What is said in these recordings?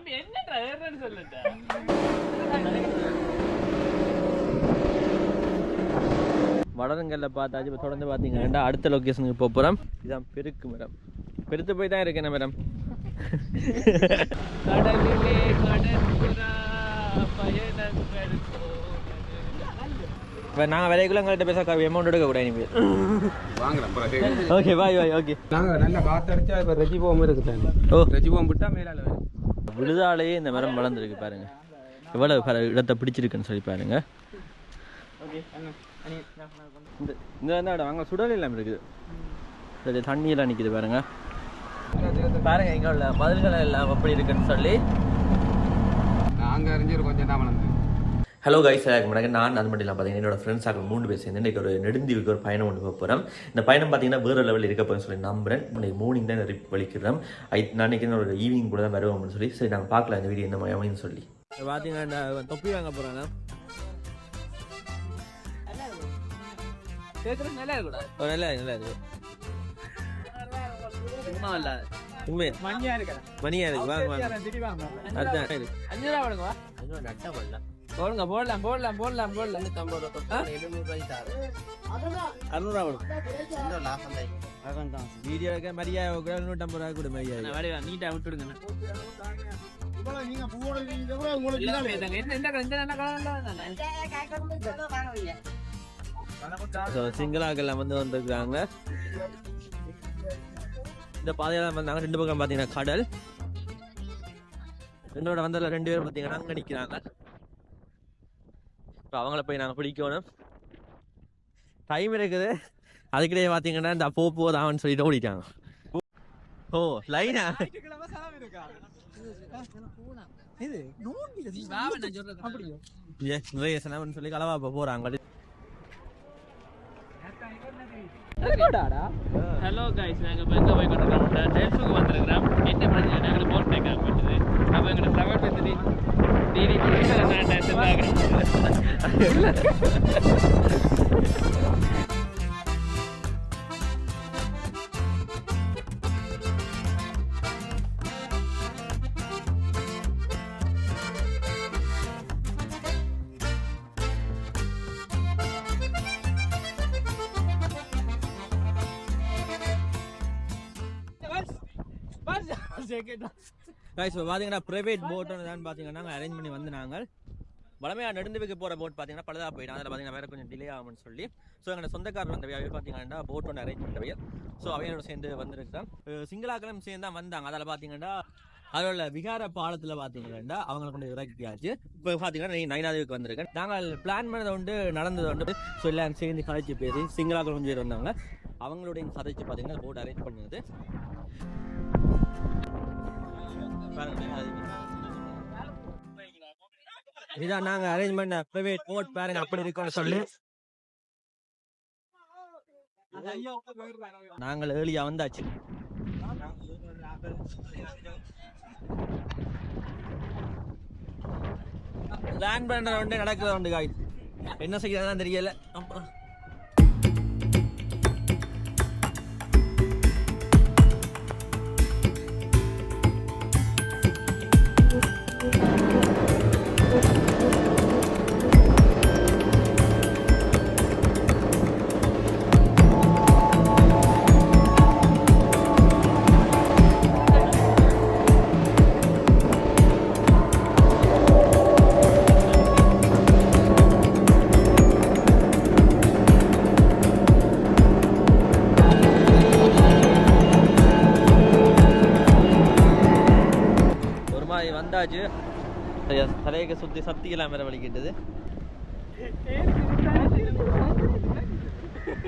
தம்பி என்னடா ஏறன்னு சொல்லுடா வடருங்கல்ல பார்த்தாச்சு இப்போ தொடர்ந்து பார்த்தீங்கன்னா அடுத்த லொக்கேஷனுக்கு போக போகிறோம் இதான் பெருக்கு மரம். பெருத்து போய் தான் இருக்கேன் மேடம் கடலிலே கடற்புறா பயணங்கள் இப்போ நாங்கள் விலைக்குள்ள எங்கள்கிட்ட பேச அமௌண்ட் எடுக்க கூட இனிமேல் வாங்கலாம் ஓகே பாய் பாய் ஓகே நாங்கள் நல்ல காற்றடிச்சா இப்போ ரெஜிபோம் இருக்குதாங்க ஓ. ரெஜிபோம் விட்டா மேலால விழுதாலேயே இந்த மரம் வளர்ந்துருக்கு பாருங்க. எவ்வளவு பர இடத்தை பிடிச்சிருக்குன்னு சொல்லி பாருங்க. இந்த இந்த வந்து அட அங்கே சுடல் எல்லாம் இருக்குது. சரி தண்ணி எல்லாம் நிற்கிது பாருங்க. பாருங்க இங்கே உள்ள மதில்கள் எல்லாம் எப்படி இருக்குன்னு சொல்லி. நாங்கள் அறிஞ்சு கொஞ்சம் தான் வளர்ந்து. ஹலோ கைஸ் வணக்கம். நான் அது மட்டும் இல்லாமல் பார்த்தீங்கன்னா என்னோட ஃப்ரெண்ட்ஸ் ஆக மூணு பேர் சேர்ந்து இன்றைக்கி ஒரு நெடுந்தீவுக்கு ஒரு பயணம் கொண்டு போக போகிறோம் இந்த பயணம் பார்த்தீங்கன்னா வேறு லெவலில் இருக்க போகிறேன்னு சொல்லி நம்புறேன். இன்னைக்கு மார்னிங் தான் ரிப் வலிக்கிறோம். ஐ நான் நினைக்கிறேன் ஒரு ஈவினிங் கூட தான் வருவோம்னு சொல்லி. சரி நாங்கள் பார்க்கலாம் இந்த வீடியோ என்ன மாதிரி அமைன்னு சொல்லி பார்த்தீங்கன்னா தொப்பி வாங்க போகிறாங்க நல்லா இருக்குடா ஒரு நல்லா நல்லா இருக்கு. மணியா இருக்கா? மணியா இருக்கு. வாங்க வாங்க. திடீர் வாங்க அதுதான் இருக்கு அஞ்சு ரூபா கொடுங்க. போடுங்க போடலாம் போடலாம் போடலாம் போடலாம். அறுநூறுவா கொடுக்கும் வீடியோக்கு மரியா கூட நூற்றம்பது ரூபா கொடு மரியா வேலையா நீட்டா விட்டுடுங்க சிங்களாக்கெல்லாம் வந்து வந்திருக்காங்க இந்த பாதையெல்லாம் வந்தாங்க ரெண்டு பக்கம் பார்த்தீங்கன்னா கடல். என்னோட வந்ததில் ரெண்டு பேரும் பார்த்தீங்கன்னா அங்கே நிற்கிறாங்க இப்போ அவங்கள போய் நாங்கள் பிடிக்கணும். டைம் இருக்குது. அதுக்கிடையே பார்த்தீங்கன்னா இந்த போ போதான்னு சொல்லிட்டு ஓடிட்டாங்க. ஓ லைனா நிறைய சொல்லி கலவா இப்போ போகிறாங்க ஹலோ கைஸ் நாங்க இப்போ எங்க போய் கொண்டிருக்கோம் டெல்ஃபுக்கு வந்திருக்கிறோம் என்ன பிரச்சனை நாங்கள் போட் டேக் ஆகிட்டு அப்போ எங்களோட ட்ராவல் வந்துட்டு டிடி நான் கைஸ் இப்போ பார்த்தீங்கன்னா ப்ரைவேட் போட்டுன்னு தான் பார்த்தீங்கன்னா நாங்கள் அரேஞ்ச் பண்ணி வந்து நாங்கள் வளமையாக வைக்க போகிற போட் பார்த்தீங்கன்னா பழுதாக போயிடும். அதில் பார்த்தீங்கன்னா வேறு கொஞ்சம் டிலே ஆகும்னு சொல்லி. ஸோ எங்களோட சொந்தக்காரர் வந்தவை அவை பார்த்தீங்கன்னா போட் ஒன்று அரேஞ்ச் பண்ணுறவை ஸோ அவையோட சேர்ந்து வந்திருக்கிறேன் சிங்களாக்களும் சேர்ந்து தான் வந்தாங்க. அதில் பார்த்தீங்கன்னா அதோட விகார பாலத்தில் பார்த்தீங்கன்னா அவங்களை கொண்டு இறக்கியாச்சு இப்போ பார்த்தீங்கன்னா நீ நைனாதேவிக்கு வந்திருக்கேன். நாங்கள் பிளான் பண்ணதை உண்டு நடந்தது உண்டு. ஸோ எல்லாம் சேர்ந்து கதைச்சு பேசி சிங்களாக்களும் சேர்ந்து வந்தாங்க அவங்களுடைய கதைச்சு பார்த்தீங்கன்னா போட் அரேஞ்ச் பண்ணுது. இதான் நாங்க அரேஞ்ச் பண்ண பிரைவேட் போட் பாருங்க அப்படி இருக்கும்னு சொல்லி. நாங்கள் ஏர்லியா வந்தாச்சு. பிளான் பண்ற ஒன்று நடக்கிற உண்டு காய் என்ன செய்யறதுதான் தெரியல. அப்புறம் வந்தாச்சு சரியா தலையக்க சுத்தி சத்தியெல்லாம் வேற வலிக்கிட்டது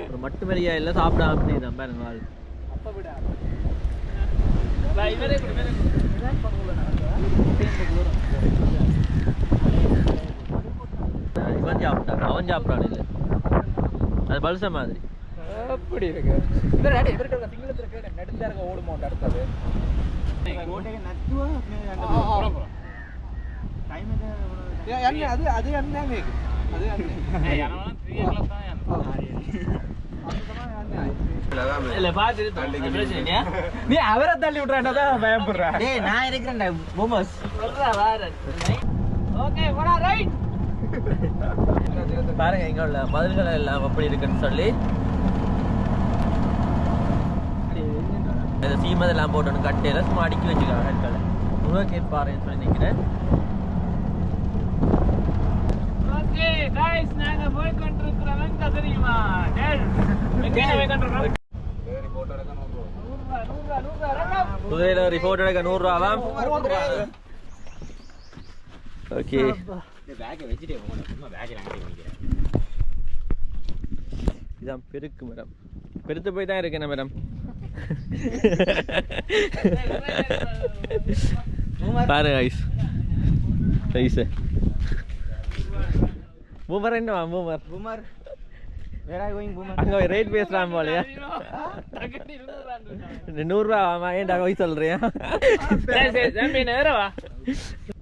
ஒரு மட்டு மரியா இல்லை சாப்பிடாம அப்படி தான் பாருங்க ஆள் இவரே இவரே இவன் சாப்பிட்டான் அவன் சாப்பிட்டான் இல்லை அது பல்ச மாதிரி. அப்படி இருக்கு. இவர் அடி இவர்கிட்ட சிங்களத்துல இருக்க ஓடுமோ அடுத்தது? அது அது என்ன அது இல்ல பாத்துட்டு பிரச்சனை இல்லையா நீ அவரை தள்ளி விட்றாண்டதான் பயப்படுற டேய் நான் இருக்கிறேன்டா போமஸ் சொல்றா வாரன் ஓகே போடா ரைட் பாருங்க இங்க உள்ள பதில்கள் எல்லாம் எப்படி இருக்குன்னு சொல்லி ஸ்டீம் போட்டு போட்டணும் கட்டையில் சும்மா அடுக்கி முருகா கேட்பாருன்னு சொல்லி நிற்கிறேன் ஓகே கைஸ் எடுக்க நூறு ஓகே. இதான் பெருக்கு மேடம் பெருத்து போய் தான் இருக்கேன் மேடம் பாரு ஐஸ் ஐஸ் பூமர் என்னவா பூமர் பூமர் வேற கோயிங் பூமர் அங்க ரேட் பேசுறான் போலயா நூறுரூவா ஆமா ஏன்டா போய் சொல்றியா?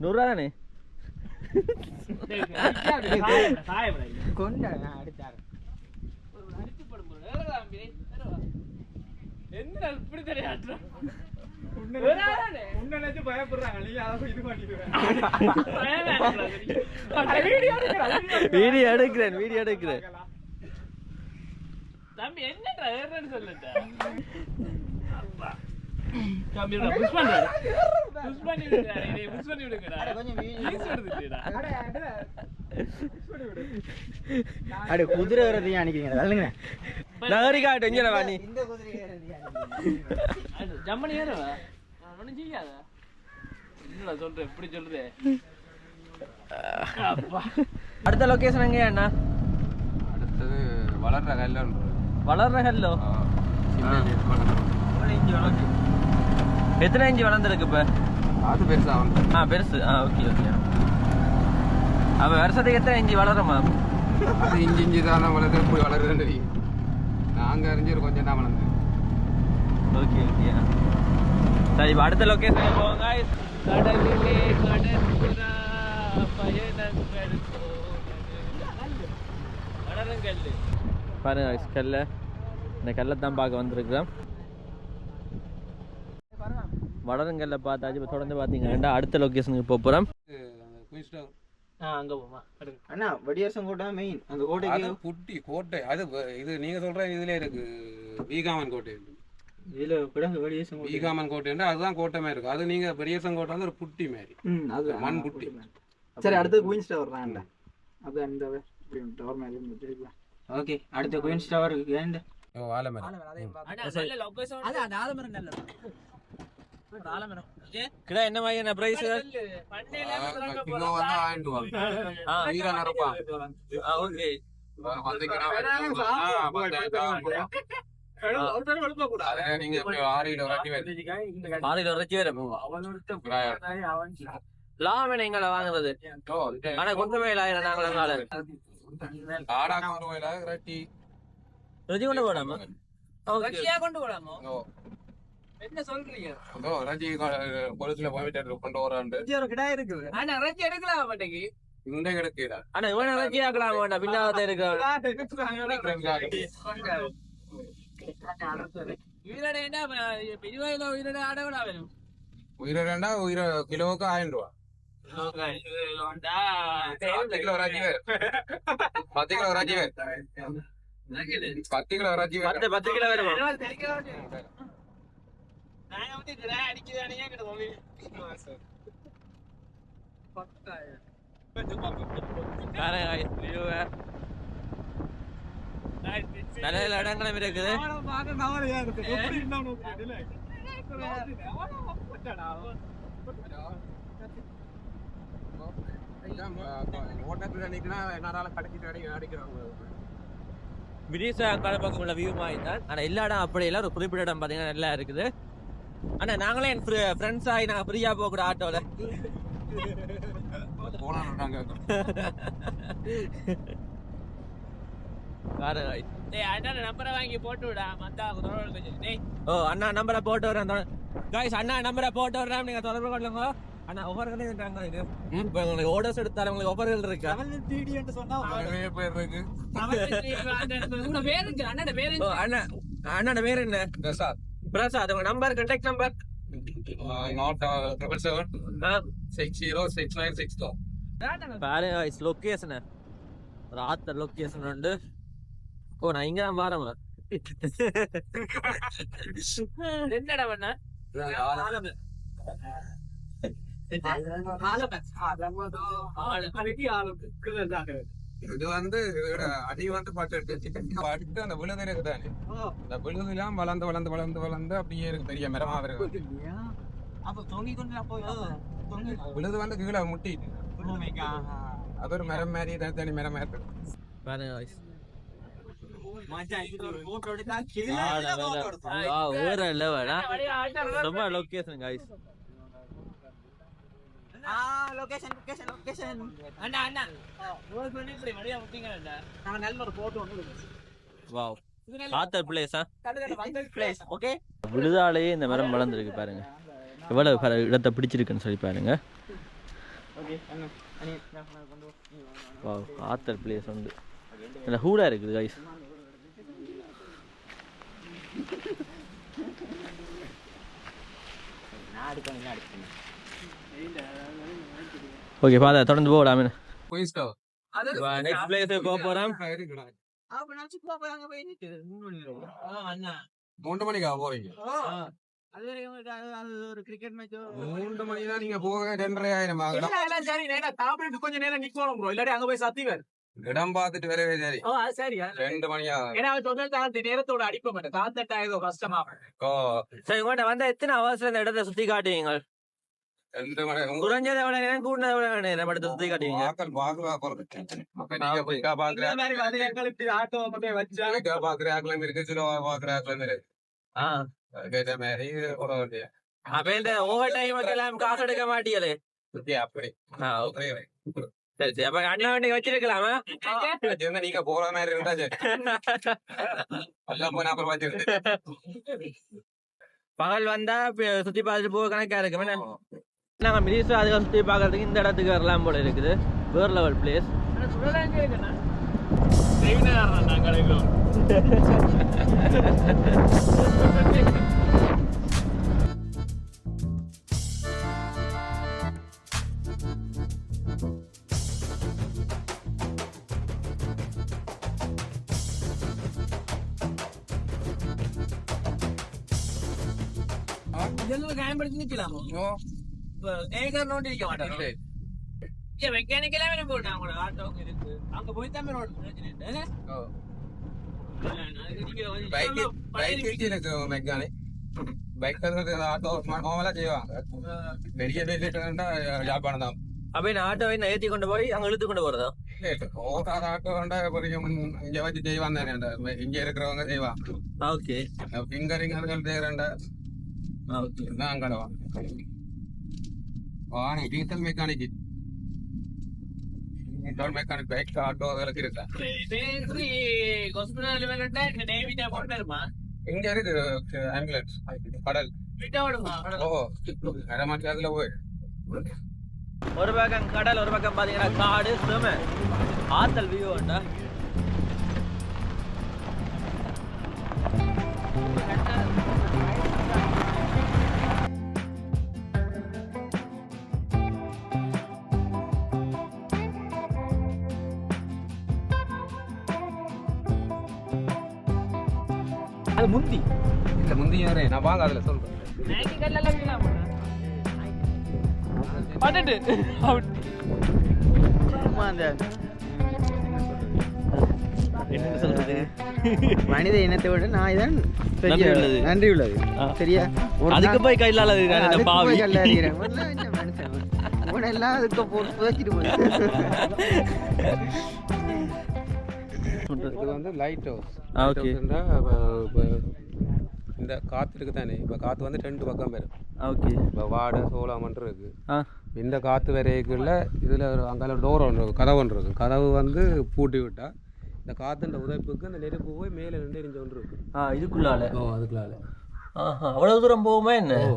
நூறுரூவா தானே? கொண்டா நான் என்ன இப்படி தெரியாட்டம் உன்னை நினைச்சு பயப்படுறாங்க. நீ அதை இது பண்ணிடுவேன் வீடியோ எடுக்கிறேன் வீடியோ எடுக்கிறேன். தம்பி என்னடா ஏறன்னு சொல்லுடா தம்பி புஷ் பண்றாரு புஷ் பண்ணி நீ புஷ் பண்ணி விடுங்கடா. கொஞ்சம் ஈஸ் எடுத்துடா அட குதிரை வரது அனுப்பிங்க தள்ளுங்க. நகரி காட்டு இங்கே வா நீ. இந்த குதிரை அது ஜம்மனி ஏறவா? ஒன்றும் செய்யாதா என்னடா சொல்ற எப்படி சொல்றது? அப்பா. அடுத்த லொகேஷன் எங்க அண்ணா? அடுத்தது வளர்ற கல்லுன்றது வளர்ற ஹல்லோ ஆ, சின்ன இது வளர்றது. எத்தனை இன்ச்சு வளர்ந்துருக்கு இப்ப? அது பெருசா வந்து ஆ பெருசு. ஆ ஓகே ஓகே அப்ப வருஷத்துக்கு எத்தனை இன்ச்சு வளருமா? அது இஞ்சி இஞ்சி தானே வளர்த்து இப்படி வளருதுன்னு தெரியும். நாங்க அறிஞ்சு கொஞ்சம் தான் வளர்ந்து ஓகே ஓகே சரி இப்ப அடுத்த லொகேஷன் போங்க கடலிலே கடற்புறா பயணங்கள். கடலங்கல். பாருங்க கல்ல. இந்த கல்லை தான் பார்க்க வந்திருக்கிறோம். வளருங்கல்ல பார்த்தாச்சு இப்போ தொடர்ந்து பார்த்தீங்கன்னா அடுத்த லொகேஷனுக்கு போக போகிறோம் ஆ அங்க போமா அண்ணா கோட்டை மெயின் அந்த அது கோட்டைக்கு புட்டி கோட்டை அது இது நீங்க சொல்ற இதுல இருக்கு. வீகாமன் கோட்டை இதுல கிடங்கு வடியாசம் கோட்டை. வீகாமன் கோட்டை அதுதான் கோட்டை மாதிரி இருக்கு அது நீங்க பெரியசன் கோட்டை வந்து ஒரு புட்டி மாதிரி. அது மண் புட்டி. சரி அடுத்து குயின்ஸ் டவர் தான் அது அந்த டவர் மேலே ஓகே அடுத்த குயின்ஸ் டவர் ஓ, நல்ல லொகேஷன் அது ஆலமரம் கிடா என்ன மாதிரியான ப்ரைஸ் கிலோ வந்து ஆயிரம் ரூபா வீரா ஓகே லாபம் எங்களை வாங்குறது? ஆனா நாங்களும் கொண்டு போடாமா கொண்டு என்ன சொல்றீங்க? ரஜி பொலிஸ்ல போயிட்டு கொண்டு ஒரு கிடா இருக்குது. ஆனா ரஷ்யா எடுக்கலாம் மாட்டேங்கி இந்த கிடக்குடா. ஆனா இவனை ரச்சி ஆக்கலாம் வேண்டாம் பின்னாவத்தை இருக்கிற உயிரோட என்ன இருபது உயிரோட வேணும் உயிரை கிலோவுக்கு ஆயிரம் ரூபா. பத்து கிலோ ரஜி பத்து கிலோ ரஜி கிலோ ரஜி பத்து கிலோ வருமா நாங்க வந்து கிடா அடிக்குதானே கிட்ட நல்ல நல்ல இடங்களும் இருக்குது ஓட்டத்துல நிக்கினா என்னால அடி அடிக்கிறாங்க விடிசா அங்கால பக்கம் உள்ள வியூ மாதிரி தான் ஆனா எல்லா இடம் அப்படி இல்லை ஒரு குறிப்பிட்ட இடம் பாத்தீங்கன்னா நல்லா இருக்குது ஆனா நாங்களே என் ஃப்ரெண்ட்ஸ் ஆகி நாங்க ஃப்ரீயா போக கூட டேய் அண்ணா நம்பரை வாங்கி போட்டு விடா. மத்தா தொடர்பு டேய். ஓ அண்ணா நம்பரை போட்டு வரேன் காய்ஸ் அண்ணா நம்பரை போட்டு வரேன் நீங்க தொடர்பு கொள்ளுங்க. ஆனா ஆஃபர்கள் இருக்காங்க இது. இப்போ உங்களுக்கு உங்களுக்கு ஆஃபர்கள் இருக்கா? பேர் இருக்கு. உங்களோட பேர் இருக்கு. அண்ணன் பேர் ஓ, அண்ணா பேர் என்ன? Prasad Prasad number contact number note triple seven six zero six nine six two பாருங்க லொக்கேஷன் ஒரு லொக்கேஷன் உண்டு ஓ நான் இங்க தான் என்னடா இது வந்து இதோட அடி வந்து பட்டு பட்டு அந்த விழுது இருக்குதானே அந்த விழுதுலாம் வளர்ந்து வளர்ந்து வளர்ந்து வளர்ந்து அப்படியே இருக்கு. பெரிய மரமா இருக்கு. அப்ப தொங்கி கொண்டு போய் தொங்கி. விழுது வந்து கீழே முட்டி அது ஒரு மரம் மாதிரி தனி மரம் மாதிரி இருக்கு எடுத்தா வேற. லெவல் ரொம்ப லொக்கேஷன் guys. ஆ லொகேஷன் லொகேஷன் லொகேஷன் அண்ணா அண்ணா. ஒரு சொல்லி இப்படி வழியா விட்டீங்கடா நான் நல்ல ஒரு போட்டோ ஒன்று வாவ் ஆத்தர் பிளேஸா பிளேஸ் ஓகே விழுதாலேயே இந்த மரம் வளர்ந்துருக்கு பாருங்க. எவ்வளவு இடத்தை பிடிச்சிருக்குன்னு சொல்லி பாருங்க. வாவ் ஆத்தர் பிளேஸ் உண்டு. நல்ல ஹூடா இருக்குது கைஸ் நான் அடிக்கணும் நான் அடிக்கணும் ஓகே ஃபாதர் தொடர்ந்து நெக்ஸ்ட் போக நிக்குது மூணு மணி நேரம் மணிக்கா மூன்று மணி தான் நீங்க போக ரெண்டரை ஆயிரம் ஆகலாம் நிக்கணும் ப்ரோ இல்லாட்டி அங்க போய் சத்திவர் இடம் பார்த்துட்டு வரவே சரி. ஓ அது சரி ரெண்டு மணி ஆகும் ஏன்னா நேரத்தோட அடிப்ப மாட்டேன் தாத்தட்டா ஏதோ கஷ்டமா. ஓ, சரி உங்கள்கிட்ட வந்தால் எத்தனை அவர்ஸில் இந்த இடத்தை சுற்றி காட்டுவீங்க? குறைஞ்சதை விட நேரம் கூடினதை விட நேரம் இடத்தை சுற்றி காட்டுவீங்க வாக்கள் பாக்குறா போறது அப்ப நீங்க போய் கா பாக்குற இந்த மாதிரி வந்து எங்களுக்கு ஆட்டோ மட்டும் வச்சா கா பாக்குற ஆக்கலம் இருக்கு சில பாக்குற ஆக்கலம் இருக்கு கேட்ட மாதிரி போட வேண்டிய அப்போ இந்த ஓவர் டைமுக்கெல்லாம் காசு எடுக்க சுத்தி அப்படி ஆ ஓகே அப்படியே சரி சரி அப்போ அண்ணா வண்டி வச்சிருக்கலாமா இருந்தா நீங்க போற மாதிரி இருந்தா சரி எல்லாம் போய் அப்புறம் வச்சிருந்து பகல் வந்தா சுத்தி பார்த்துட்டு போக கணக்கா இருக்கு நாங்கள் நாங்க மினிஸ்டர் அதுக்கு சுற்றி பார்க்கறதுக்கு இந்த இடத்துக்கு வரலாம் போல இருக்குது. வேர் லெவல் பிளேஸ் இதெல்லாம் பயன்படுத்தி நிக்கலாமோ இப்ப நிக்க மாட்டேன் மெக்கானிக்கலாவே நம்ம போட்டேன் அவங்களோட ஆட்டோவுக்கு இருக்கு அங்க போய் தான் ரோடு பிரச்சனை பைக் ஆட்டோ நார்மலா செய்வாங்க பெரிய ஜாப்பான் தான் அப்ப ஆட்டோவை நான் ஏத்தி கொண்டு போய் அங்க இழுத்து கொண்டு போறதா ஓட்டாத ஆட்டோ கொஞ்சம் இங்க வச்சு செய்வான் தானே அந்த இங்க இருக்கிறவங்க செய்வாங்க ஓகே ஃபிங்கரிங் அதுகள் செய்யறேன்டா ஓகே தான் அங்கே வா Vani diesel mechanic diesel mechanic bike auto அதெல்லாம் இருக்கா பேசி ஹாஸ்பிட்டல் வேணும்னா இந்த நேவிட்டா போட்டுருமா இங்க இருக்கு ஆம்புலன்ஸ் கடல் விட்டா விடுமா ஓ அரை மணி நேரத்துல போய் ஒரு பக்கம் கடல் ஒரு பக்கம் பாத்தீங்கன்னா காடு சும ஆத்தல் வியூ முந்தி. இல்ல முந்தைய வரேன் நான் வாங்க அதுல சொல்றேன். என்ன சொல்றது? மனித இனத்தை விட நாய் தான் நன்றி உள்ளது. நன்றி உள்ளது. சரியா? அதுக்கு போய் இந்த அதுக்கு பாவி? இந்த மனுஷன்? இவனை எல்லாம் அதுக்கு போட்டு புதைச்சிட்டு போய் இது வந்து லைட் ஹவுஸ் okay. இந்த காத்து இருக்கு தானே இப்போ காத்து வந்து ரெண்டு பக்கம் வரும் ஓகே இப்போ வாடை சோளம் இருக்கு. ஆ. இந்த காற்று வரைக்குள்ள இதில் ஒரு அங்கே டோர் ஒன்று இருக்கும் கதவு ஒன்று இருக்கும் கதவு வந்து பூட்டி விட்டா இந்த காற்றுன்ற உதைப்புக்கு அந்த நெருப்பு போய் மேலே நின்று எரிஞ்சு ஒன்று இருக்கும் ஆ இதுக்குள்ளால? ஓ அதுக்குள்ளால. ஆஹா அவ்வளவு தூரம் போகுமா என்ன? ஓ.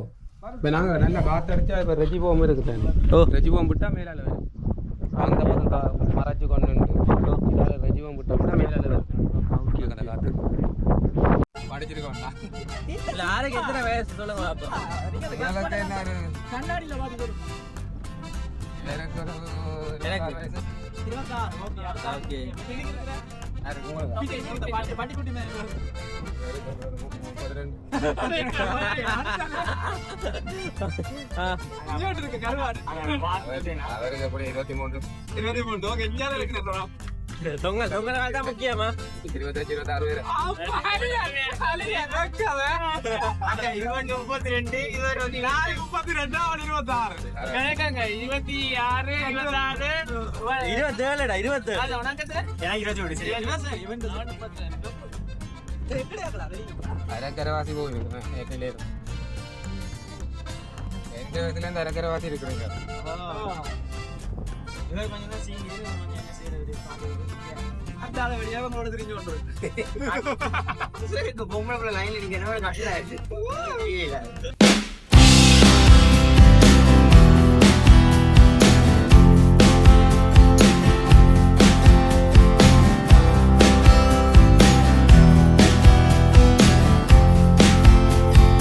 இப்போ நாங்கள் நல்ல காற்றடிச்சா இப்போ ரெஜிபோம் இருக்குது ஓ. ரெஜிபோம் விட்டா மேலால வரும். அந்த பக்கம் மறைச்சு கொண்டு இதால் எத்தனை வயசு சொல்லுங்க எனக்கு எனக்கு. ஓகே இருபத்தி மூன்று இருபத்தி மூன்று தொங்கல் தொங்கல் தான் முக்கியமா இருபத்தஞ்சு இருபத்தாறு பேர் முப்பத்தி ரெண்டு இருபத்தி நாலு முப்பத்தி ரெண்டு அவன் இருபத்தாறு கணக்காங்க இருபத்தி ஆறு இருபத்தாறு இருபத்தேழுடா இருபத்தேழு அது உனக்கு இருபத்தி. அரைக்கரைவாசி போகுது. ஏற்கனவே எந்த வயசுல இருந்து அரைக்கரைவாசி இருக்கிறீங்க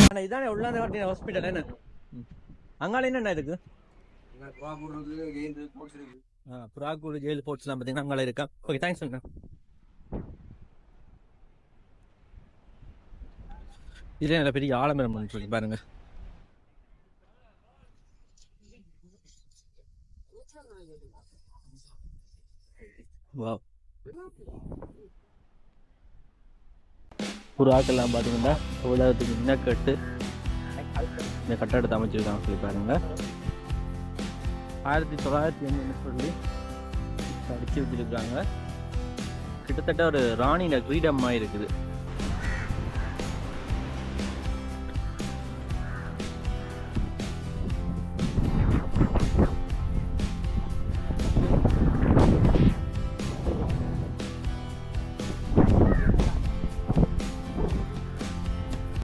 ஆனா இதானே உள்ளாந்த காட்டின ஹாஸ்பிட்டல் என்ன ம். அங்கால என்னென்ன இருக்கு ஆ, புறாக்கூர் ஜெயில் போர்ட்ஸ்லாம் பார்த்தீங்கன்னா அங்கே இருக்கா? ஓகே தேங்க்ஸ் அண்ணா. இதுல நல்ல பெரிய ஆலமரம் ஒன்று பாருங்க. வா புறாக்கெல்லாம் பார்த்தீங்கன்னா உலகத்துக்கு என்ன கட்டு இந்த கட்டடத்தை அமைச்சிருக்காங்க சொல்லி பாருங்க. ஆயிரத்தி தொள்ளாயிரத்தி எண்பது சொல்லி அடிச்சு வச்சிருக்காங்க. கிட்டத்தட்ட ஒரு ராணியில கிரீடமா இருக்குது.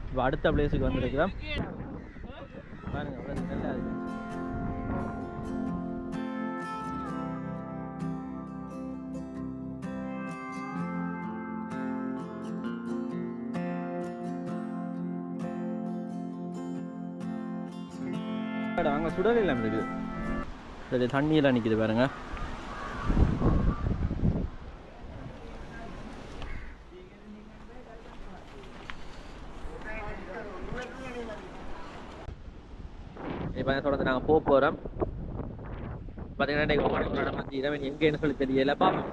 இப்போ அடுத்த பிளேஸுக்கு வந்திருக்கிறோம். பாருங்க அங்க சுடல் எல்லாம் இருக்குது சரி தண்ணியெல்லாம் நிக்குது பாருங்க. இப்போ சொல்றது நாங்கள் போக போகிறோம் பார்த்தீங்கன்னா பற்றி இரவன் எங்கேன்னு சொல்லி தெரியல. பாப்போம்.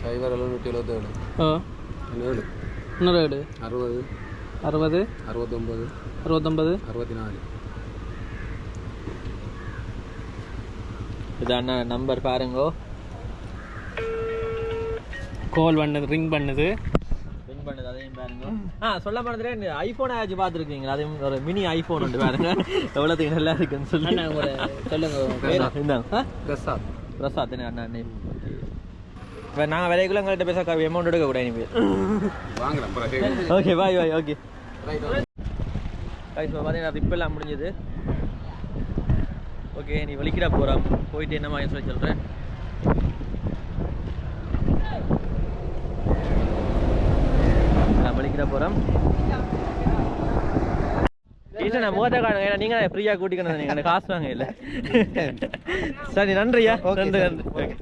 சைபர் எழுநூற்றி எழுபத்தேழு. ஏழு இன்னொரு வீடு அறுபது. அறுபது. அறுபத்தொம்பது. அறுபத்தி நாலு இதான நம்பர் பாருங்கோ கால் பண்ணுது ரிங் பண்ணுது வின் பண்ணுது அதையும் பாருங்க ஆ சொல்ல இந்த ஐஃபோன் ஆச்சு பார்த்துருக்கீங்களா அதையும் ஒரு மினி ஐஃபோன் உண்டு பாருங்க எவ்வளோத்துக்கு நல்லா இருக்குன்னு சொல்லி சொல்லுங்க இந்தாங்க பிரசாத் பிரசாத் அண்ணா நேம் இப்போ நாங்கள் விலைக்குள்ள எங்கள்கிட்ட பேச அமௌண்ட் எடுக்க கூடாது இனிமேல் வாங்கலாம் okay bye bye okay guys இப்போ பார்த்தீங்கன்னா ரிப்பெல்லாம் முடிஞ்சது. ஓகே நீ வலிக்கிட போகிறோம் போயிட்டு என்ன மாதிரி சொல்லி சொல்கிறேன் நான் வலிக்கிட போகிறோம் டீச்சர் நான் முகத்தை காணுங்க. ஏன்னா நீங்கள் ஃப்ரீயாக கூட்டிக்கணும் நீங்கள் காசு வாங்க இல்லை. சரி நன்றியா நன்றி நன்றி. ஓகே